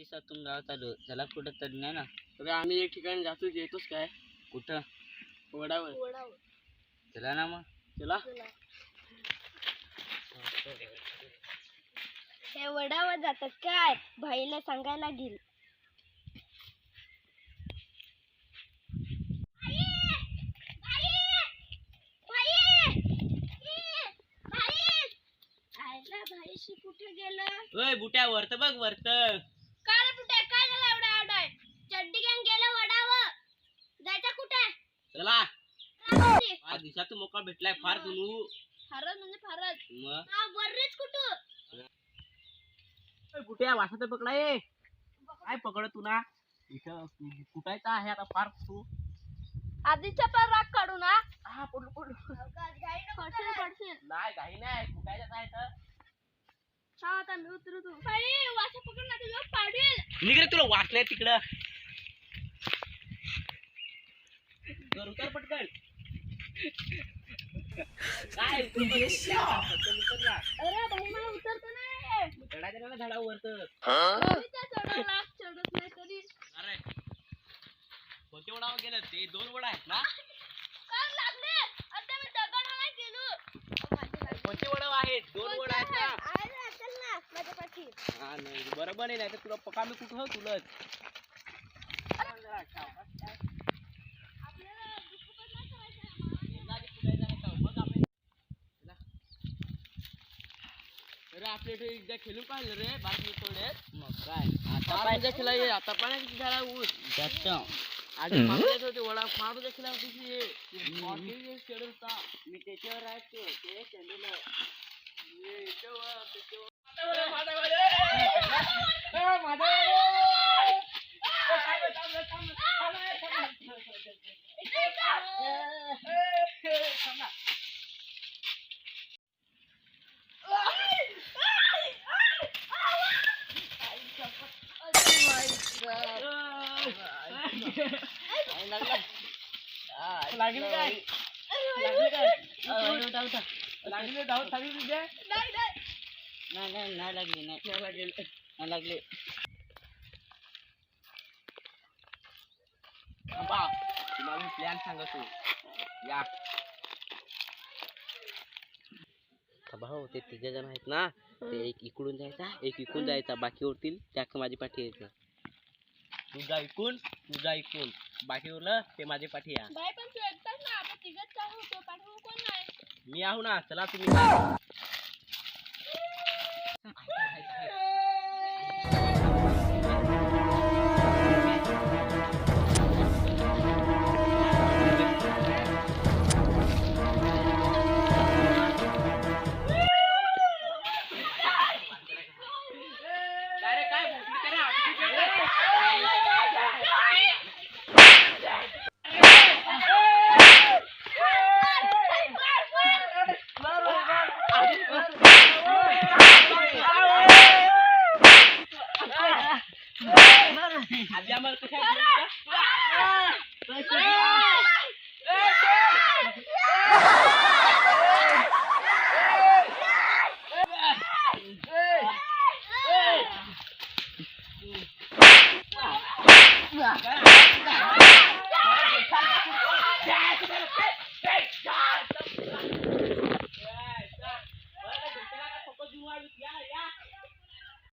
दिवसातून गावात आलो. त्याला कुठं तरी नाही ना. अरे आम्ही एक ठिकाणी जातो येतोस काय? कुठं? वडावर. चला ना मग? चला हे. वडावर जातात काय? भाईला सांगायला गेल. भाईशी कुठे गेलं? ओय बुट्या वरत बघ वरत काय रे कुठे काय झालं एवढा एवढा चड्डी घेऊन गेलं वडावर जायचं कुठे चला. आज दिवसातून मोका भेटलाय फार तुनू फारच म्हणजे फारच. मग? बरेच कुठं? वासात पकडा ये काय पकड तुला इथं कुठायचा आहे? आता फार तू. आधीच्या पण राग काढू ना. हा पडशील पडशील नाही काही नाही. कुठायचं काय तर हा आता मी उतरतो बाई वाशा पकड ना तुला पाडील निघ रे तुला वाचलंय तिकडं. उतर पटकन. काय तू पण पटकन उतर ना. अरे भाई मला उतरतो नाही चढायचं ना झाडावर तर मी त्या चढवला चढत नाही तरी अरे कोणते वडावर गेलं? ते दोन वडा आहेत ना? काय लागले. आता मी दगडाला गेलो. कोणते वडा आहेत? दोन वडा आहेत ना? आहे असेल ना माझ्या पाठी. हा नाही बरोबर आहे नाही तर तुला पका मी कुठं तुलच आपल्याला दुःख पण नाही करायचं अरे आपल्या इथे एकदा खेळून पाहिलं रे बाकी थोडे मग काय आता आता पाहिजे खेळा ये आता पण झाला ऊस जास्त आधी मागत होते वडा फार उद्या खेळा होती ये हॉकी खेळत होता मी त्याच्यावर राहतो ते? चंदूला ये इथं त्याच्यावर लागली काय? लागली काय? लागली धाव थांबली तुझ्या नाही नाही. नाही लागली नाही. लागेल. नाही लागली. थांबा. तुम्हाला प्लॅन सांगतो. या. भाऊ ते तिघ जण आहेत ना ते एक इकडून जायचा एक इकडून जायचा बाकी उरतील त्या माझी पाठी यायचं तुझा इकून तुझा इकून बाकी उरलं ते माझी पाठी या. बाई पण तू एकटाच ना आपण तिघच चालू होतो पाठवू कोण नाही? मी आहो ना चला तुम्ही. হ্যাঁ, হ্যাঁ। আজ আমার কথা